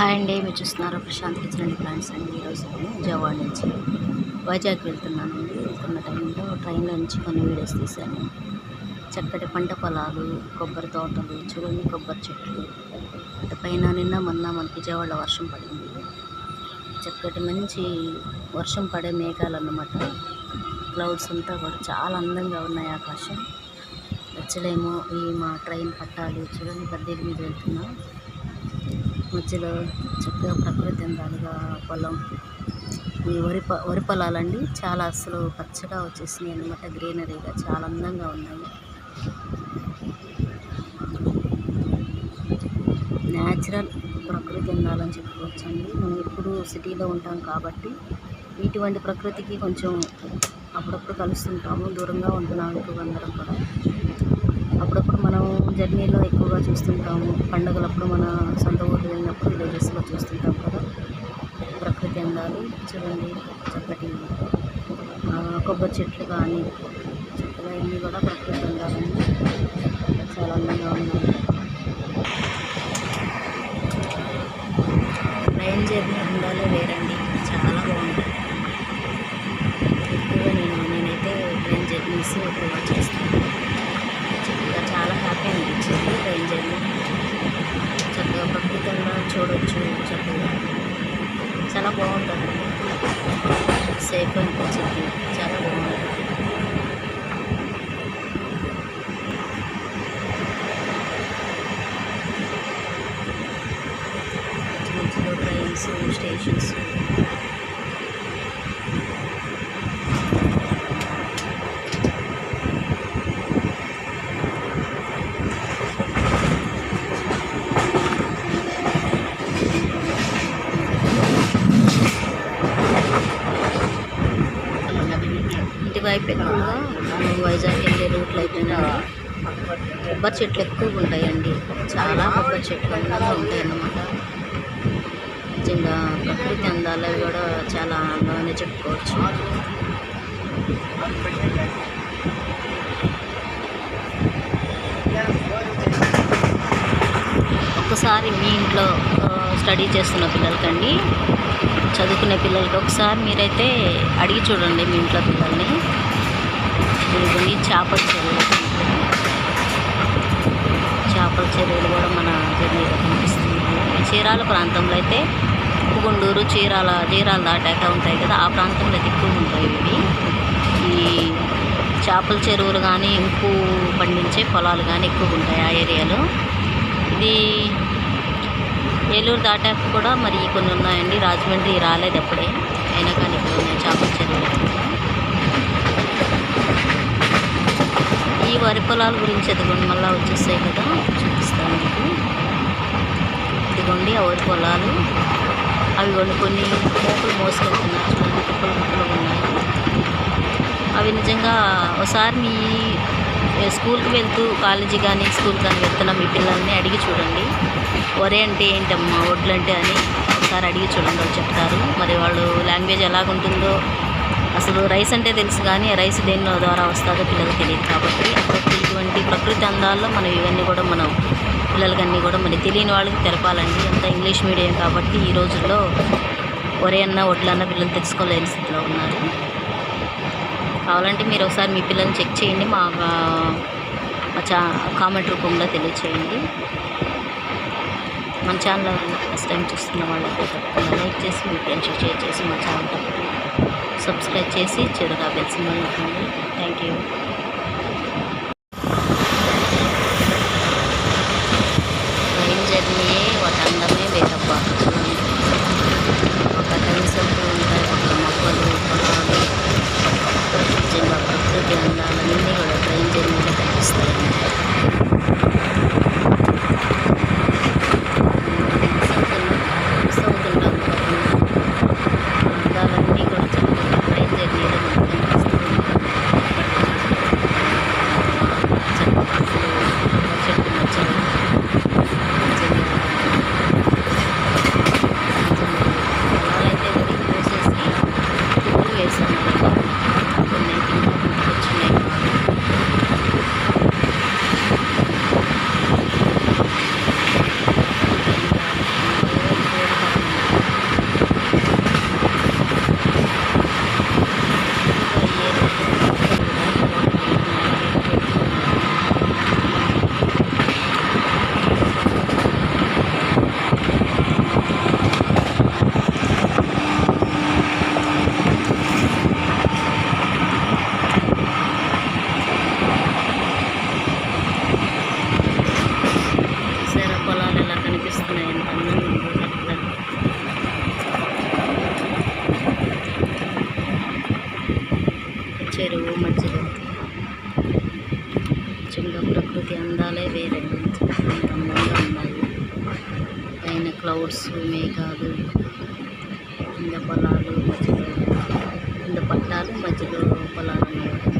Hi అండి మీరు చూస్తున్నారు ప్రశాంత్ కిచెన్ అండ్ అండి. ఈరోజు నేను విజయవాడ నుంచి వైజాగ్ వెళ్తున్నానండి వెళ్తున్న టైంలో ట్రైన్లో నుంచి కొన్ని వీడియోస్ తీశాను. చక్కటి పంట పొలాలు కొబ్బరి తోటలు చూడండి కొబ్బరి చెట్లు. అటు పైన నిన్న మొన్న మనకి విజయవాడలో వర్షం పడింది. చక్కటి మంచి వర్షం పడే మేఘాలు అన్నమాట. క్లౌడ్స్ అంతా కూడా చాలా అందంగా ఉన్నాయి ఆకాశం. వచ్చలేమో ఈ మా ట్రైన్ పట్టాలు చూడండి గద్దెల మీద వెళ్తున్నాం. మధ్యలో చక్కగా ప్రకృతి అందాలుగా పొలం ఈ వరి ప వరి పొలాలండి. చాలా అసలు పచ్చగా వచ్చేసినాయి అనమాట గ్రీనరీగా చాలా అందంగా ఉన్నాయి. న్యాచురల్ ప్రకృతి అందాలని చెప్పుకోవచ్చండి. మనం ఎప్పుడు సిటీలో ఉంటాం కాబట్టి ఇటువంటి ప్రకృతికి కొంచెం అప్పుడప్పుడు కలుస్తుంటాము. దూరంగా ఉంటున్నాం ఎక్కువ అందరం కూడా. అప్పుడప్పుడు జర్నీలో ఎక్కువగా చూస్తుంటాము. పండుగలప్పుడు మన సొంత ఊరు వెళ్ళినప్పుడు విలేజెస్లో చూస్తుంటాం కదా. ప్రకృతి అందాలు. చూడండి చక్కటి కొబ్బరి చెట్లు కానీ చెట్లు ఇన్ని కూడా ప్రకృతి అందాలని చాలా అందంగా ఉన్నాయి. ట్రైన్ జర్నీ ఉండాలి వేరండి. అద్భుతంగా చూడవచ్చు చూడొచ్చు చక్కగా చాలా బాగుంటుంది. సేఫ్ అనిపించింది. చాలా బాగుంటుంది మంచి ట్రైన్స్ స్టేషన్స్. ఇటువైపు ఎక్కువగా వైజాగ్ వెళ్ళే రూట్లు అయితేనండి కొబ్బరి చెట్లు ఎక్కువగా ఉంటాయండి. చాలా కొబ్బరి చెట్లు అందంగా ఉంటాయి అన్నమాట నిజంగా ప్రకృతి అందాలు కూడా చాలా అందంగానే చెప్పుకోవచ్చు. ఒకసారి మీ ఇంట్లో స్టడీ చేస్తున్న పిల్లలకండి. చదువుకునే పిల్లలకి ఒకసారి మీరైతే అడిగి చూడండి మీ ఇంట్లో పిల్లల్ని. ఇదిగోండి చేపల చెరువులు చేపల చెరువులు కూడా మన జర్నీలో కనిపిస్తుంది చీరాల ప్రాంతంలో అయితే గుండూరు చీరాల చీరాల దాటాక ఉంటాయి కదా ఆ ప్రాంతంలో అయితే ఎక్కువ ఉంటాయి ఇవి. ఈ చేపల చెరువులు కానీ ఉప్పు పండించే పొలాలు కానీ ఎక్కువ ఉంటాయి ఆ ఏరియాలో. ఇది ఏలూరు దాటాక కూడా మరి కొన్ని ఉన్నాయండి. రాజమండ్రి రాలేదు అప్పుడే. అయినా కానీ ఇక్కడ ఉన్నాయి చేపల చెరువులు ఈ వరి పొలాల గురించి ఎదుగుండి మళ్ళీ వచ్చేస్తాయి కదా. చూపిస్తాను మీకు. ఇదిగోండి ఆ వరి పొలాలు. అవి కొన్ని కొన్ని మూపులు మోసుకెళ్తున్నారు చూడండి కుప్పలు కుప్పలు ఉన్నాయి. అవి నిజంగా ఒకసారి మీ స్కూల్కి వెళ్తూ కాలేజీ కానీ స్కూల్ కానీ వెళ్తున్న మీ పిల్లల్ని అడిగి చూడండి. వరి అంటే ఏంటమ్మా వడ్లు అంటే అని ఒకసారి అడిగి చూడండి వాళ్ళు చెప్తారు. మరి వాళ్ళు లాంగ్వేజ్ ఎలాగుంటుందో అసలు రైస్ అంటే తెలుసు కానీ ఆ రైస్ దేని ద్వారా వస్తుందో పిల్లలకు తెలియదు కాబట్టి అప్పుడప్పుడు ఇటువంటి ప్రకృతి అందాల్లో మనం ఇవన్నీ కూడా మనం పిల్లలకి అన్నీ కూడా మరి తెలియని వాళ్ళకి తెలపాలండి. అంత ఇంగ్లీష్ మీడియం కాబట్టి ఈ రోజుల్లో ఒరే అన్న వడ్లన్న పిల్లలు తెలుసుకోలేని స్థితిలో ఉన్నారు. కావాలంటే మీరు ఒకసారి మీ పిల్లల్ని చెక్ చేయండి మా మా చా కామెంట్ రూపంలో తెలియచేయండి. మన ఛానల్ ఫస్ట్ టైం చూస్తున్న వాళ్ళకి తప్పకుండా లైక్ చేసి మీ ఫ్రెండ్స్ షేర్ చేసి మా ఛానల్ తప్పకుండా సబ్స్క్రైబ్ చేసి చెడుగా బెల్సింగ్ ఉంటుంది థ్యాంక్ యూ That's it. చెరువు మధ్యలో నిజంగా ప్రకృతి అందాలే వేరే అందంగా ఉన్నాయి పైన క్లౌడ్స్ మేఘాలు కింద పొలాలు మధ్యలో కింద పట్టాలు మధ్యలో పొలాలు ఉన్నాయి.